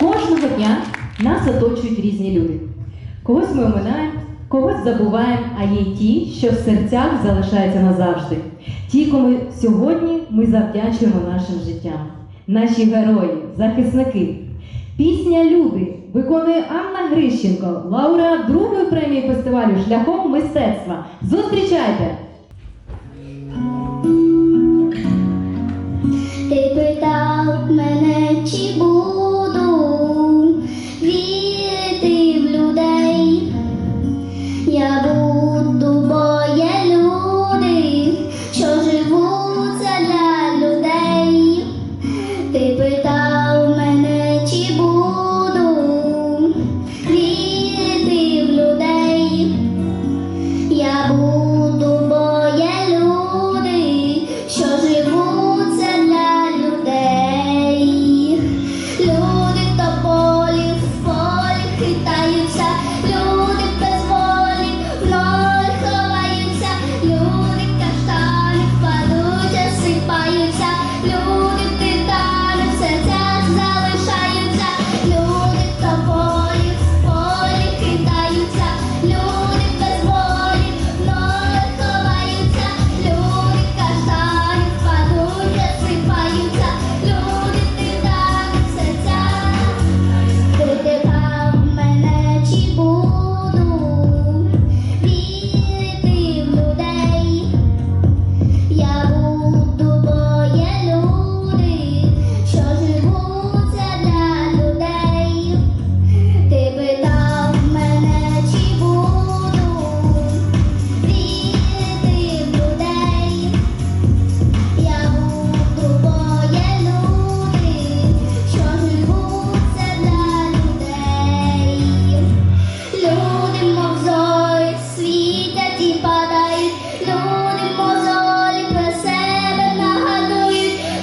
Кожного дня нас оточують різні люди. Когось ми оминаємо, когось забуваємо, а є ті, що в серцях залишаються назавжди. Ті, кому сьогодні ми завдячуємо нашим життям. Наші герої, захисники. Пісня Люди виконує Анна Грищенко, лауреат другої премії фестивалю шляхом мистецтва. Зустрічайте!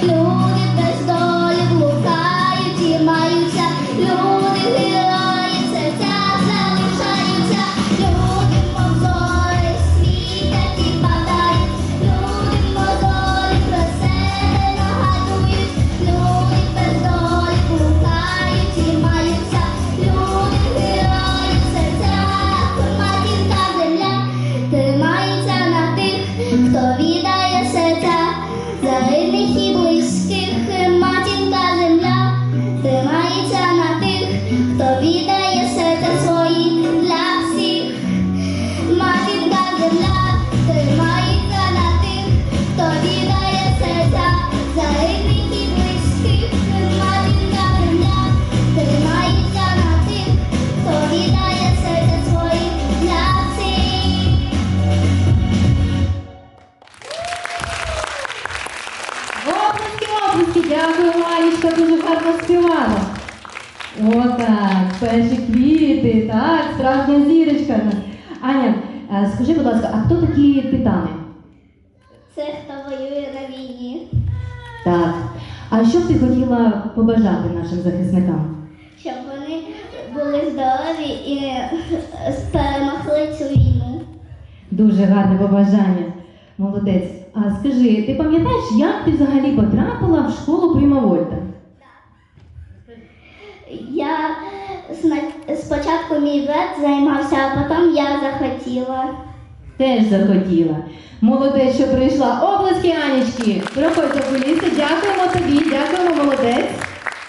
Люди без долі блукають і маються, люди дякую, Малічка, дуже гарно співала. Отак, перші квіти, так, справжня зірочка. Аня, е, скажи, будь ласка, а хто такі титани? Це хто воює на війні, Так. А що б ти хотіла побажати нашим захисникам? щоб вони були здорові і перемогли цю війну. Дуже гарне побажання. Молодець. А скажи, ти пам'ятаєш, як ти взагалі потрапила в школу Прима Вольта? Я спочатку мій вет займався, а потім я захотіла. Теж захотіла. Молодець, що прийшла. Облески, Анічки. Проходьте куліси. Дякуємо тобі, дякуємо, молодець.